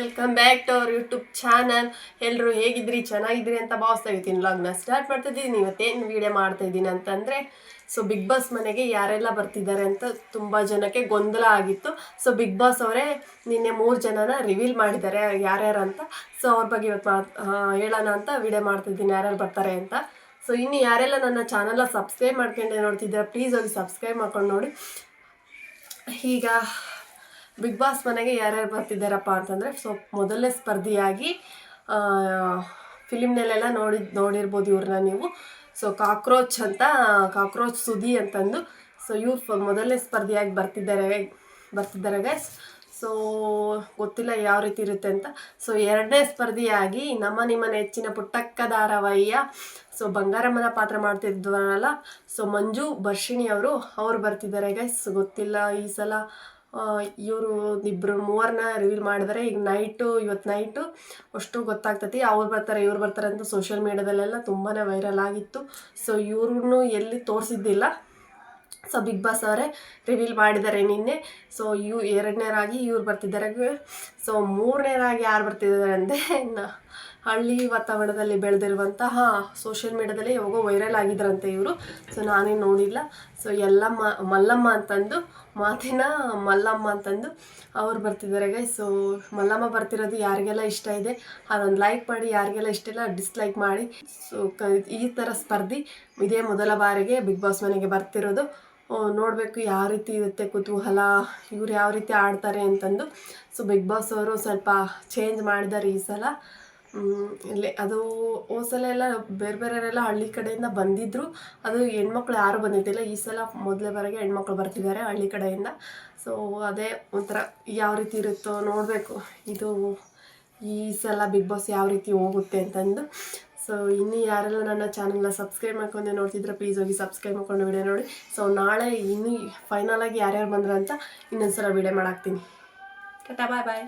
Welcome back to our YouTube channel ಎಲ್ಲರೂ ಹೇಗಿದ್ರಿ? ಚೆನ್ನಾಗಿದ್ರಿ ಅಂತ ಭಾವಿಸ್ತಾ ಇದ್ದೀನಿ ಲಾಗ್ನ ಸ್ಟಾರ್ಟ್ ಮಾಡ್ತಾ ಇದ್ದೀನಿ ಇವತ್ತೇನು ವೀಡಿಯೋ ಮಾಡ್ತಾ ಇದ್ದೀನಿ ಅಂತಂದರೆ ಸೊ ಬಿಗ್ ಬಾಸ್ ಮನೆಗೆ ಯಾರೆಲ್ಲ ಬರ್ತಿದ್ದಾರೆ ಅಂತ ತುಂಬ ಜನಕ್ಕೆ ಗೊಂದಲ ಆಗಿತ್ತು. ಸೊ ಬಿಗ್ ಬಾಸ್ ಅವರೇ ನಿನ್ನೆ ಮೂರು ಜನನ ರಿವೀಲ್ ಮಾಡಿದ್ದಾರೆ ಯಾರ್ಯಾರು ಅಂತ. ಸೊ ಅವ್ರ ಬಗ್ಗೆ ಇವತ್ತು ಮಾ ಹೇಳೋಣ ಅಂತ ವಿಡಿಯೋ ಮಾಡ್ತಿದ್ದೀನಿ ಯಾರ್ಯಾರು ಬರ್ತಾರೆ ಅಂತ. ಸೊ ಇನ್ನು ಯಾರೆಲ್ಲ ನನ್ನ ಚಾನಲ್ನ ಸಬ್ಸ್ಕ್ರೈಬ್ ಮಾಡ್ಕೊಂಡೆ ನೋಡ್ತಿದ್ದೀರಾ ಪ್ಲೀಸ್ ಅವ್ರಿಗೆ ಸಬ್ಸ್ಕ್ರೈಬ್ ಮಾಡ್ಕೊಂಡು ನೋಡಿ. ಈಗ ಬಿಗ್ ಬಾಸ್ ಮನೆಗೆ ಯಾರ್ಯಾರು ಬರ್ತಿದ್ದಾರಪ್ಪ ಅಂತಂದರೆ, ಸೊ ಮೊದಲನೇ ಸ್ಪರ್ಧಿಯಾಗಿ ಫಿಲಿಮ್ನಲ್ಲೆಲ್ಲ ನೋಡಿ, ನೋಡಿರ್ಬೋದು ಇವ್ರನ್ನ ನೀವು. ಸೊ ಕಾಕ್ರೋಚ್ ಅಂತ, ಕಾಕ್ರೋಚ್ ಸುದಿ ಅಂತಂದು, ಸೊ ಇವ್ರು ಮೊದಲನೇ ಸ್ಪರ್ಧಿಯಾಗಿ ಬರ್ತಿದ್ದಾರೆ ಬರ್ತಿದ್ದಾರೆ ಗೈಸ್ ಸೊ ಗೊತ್ತಿಲ್ಲ ಯಾವ ರೀತಿ ಇರುತ್ತೆ ಅಂತ. ಸೊ ಎರಡನೇ ಸ್ಪರ್ಧಿಯಾಗಿ ನಮ್ಮ ನಿಮ್ಮ ನೆಚ್ಚಿನ ಪುಟ್ಟಕ್ಕ ಧಾರಾವಾಹಿಯ, ಸೊ ಬಂಗಾರಮ್ಮನ ಪಾತ್ರ ಮಾಡ್ತಿದ್ದವರಲ್ಲ ಸೊ ಮಂಜು ಬರ್ಷಿಣಿ ಅವರು, ಅವ್ರು ಬರ್ತಿದ್ದಾರೆ ಗೈಸ್ ಗೊತ್ತಿಲ್ಲ ಈ ಸಲ ಇವರು ಇಬ್ಬರು ಮೂವರನ್ನ ರಿವೀಲ್ ಮಾಡಿದರೆ. ಈಗ ನೈಟು ಇವತ್ತು ನೈಟು ಅಷ್ಟು ಗೊತ್ತಾಗ್ತೈತಿ. ಅವ್ರು ಬರ್ತಾರೆ, ಇವ್ರು ಬರ್ತಾರೆ ಅಂತ ಸೋಷಿಯಲ್ ಮೀಡ್ಯಾದಲ್ಲೆಲ್ಲ ತುಂಬಾ ವೈರಲ್ ಆಗಿತ್ತು. ಸೊ ಇವ್ರನ್ನೂ ಎಲ್ಲಿ ತೋರಿಸಿದ್ದಿಲ್ಲ. ಸೊ ಬಿಗ್ ಬಾಸ್ ಅವರೇ ರಿವೀಲ್ ಮಾಡಿದ್ದಾರೆ ನಿನ್ನೆ. ಸೊ ಇವ್ ಎರಡನೇರಾಗಿ ಇವ್ರು ಬರ್ತಿದ್ದಾರೆ. ಸೊ ಮೂರನೇರಾಗಿ ಯಾರು ಬರ್ತಿದ್ದಾರೆ ಅಂದರೆ ಹಳ್ಳಿ ವಾತಾವರಣದಲ್ಲಿ ಬೆಳೆದಿರುವಂತಹ ಸೋಷಿಯಲ್ ಮೀಡಿಯಾದಲ್ಲಿ ಯಾವಾಗೋ ವೈರಲ್ ಆಗಿದ್ರಂತೆ ಇವರು. ಸೊ ನಾನೇನು ನೋಡಿಲ್ಲ. ಸೊ ಎಲ್ಲಮ್ಮ ಮಲ್ಲಮ್ಮ ಅಂತಂದು, ಮಾತಿನ ಮಲ್ಲಮ್ಮ ಅಂತಂದು ಅವ್ರು ಬರ್ತಿದ್ದಾರೆ ಗೈ ಸೊ ಮಲ್ಲಮ್ಮ ಬರ್ತಿರೋದು ಯಾರಿಗೆಲ್ಲ ಇಷ್ಟ ಇದೆ, ಅದೊಂದು ಲೈಕ್ ಮಾಡಿ, ಯಾರಿಗೆಲ್ಲ ಇಷ್ಟ ಇಲ್ಲ ಡಿಸ್ಲೈಕ್ ಮಾಡಿ. ಸೊ ಈ ಥರ ಸ್ಪರ್ಧಿ ಇದೇ ಮೊದಲ ಬಾರಿಗೆ ಬಿಗ್ ಬಾಸ್ ಮನೆಗೆ ಬರ್ತಿರೋದು. ನೋಡಬೇಕು ಯಾವ ರೀತಿ ಇರುತ್ತೆ ಕುತೂಹಲ, ಇವ್ರು ಯಾವ ರೀತಿ ಆಡ್ತಾರೆ ಅಂತಂದು. ಸೊ ಬಿಗ್ ಬಾಸ್ ಅವರು ಸ್ವಲ್ಪ ಚೇಂಜ್ ಮಾಡಿದ್ದಾರೆ ಈ ಸಲ ಅದು ಹೋದ್ ಸಲ ಎಲ್ಲ ಬೇರೆ ಬೇರೆಯವರೆಲ್ಲ ಹಳ್ಳಿ ಕಡೆಯಿಂದ ಬಂದಿದ್ದರು ಅದು ಹೆಣ್ಮಕ್ಳು ಯಾರೂ ಬಂದಿದ್ದಿಲ್ಲ. ಈ ಸಲ ಮೊದಲೇ ಬಾರಿಗೆ ಹೆಣ್ಮಕ್ಳು ಬರ್ತಿದ್ದಾರೆ ಹಳ್ಳಿ ಕಡೆಯಿಂದ. ಸೊ ಅದೇ ಒಂಥರ ಯಾವ ರೀತಿ ಇರುತ್ತೋ ನೋಡಬೇಕು. ಇದು ಈ ಸಲ ಬಿಗ್ ಬಾಸ್ ಯಾವ ರೀತಿ ಹೋಗುತ್ತೆ ಅಂತಂದು. ಸೊ ಇನ್ನು ಯಾರೆಲ್ಲ ನನ್ನ ಚಾನಲ್ನ ಸಬ್ಸ್ಕ್ರೈಬ್ ಮಾಡ್ಕೊಂಡೆ ನೋಡ್ತಿದ್ರೆ ಪ್ಲೀಸ್ ಹೋಗಿ ಸಬ್ಸ್ಕ್ರೈಬ್ ಮಾಡ್ಕೊಂಡು ವಿಡಿಯೋ ನೋಡಿ. ಸೊ ನಾಳೆ ಇನ್ನೂ ಫೈನಲ್ ಆಗಿ ಯಾರ್ಯಾರು ಬಂದ್ರು ಅಂತ ಇನ್ನೊಂದು ಸಲ ವಿಡಿಯೋ ಮಾಡಾಕ್ತೀನಿ. ಟಾಟಾ ಬಾಯ್ ಬಾಯ್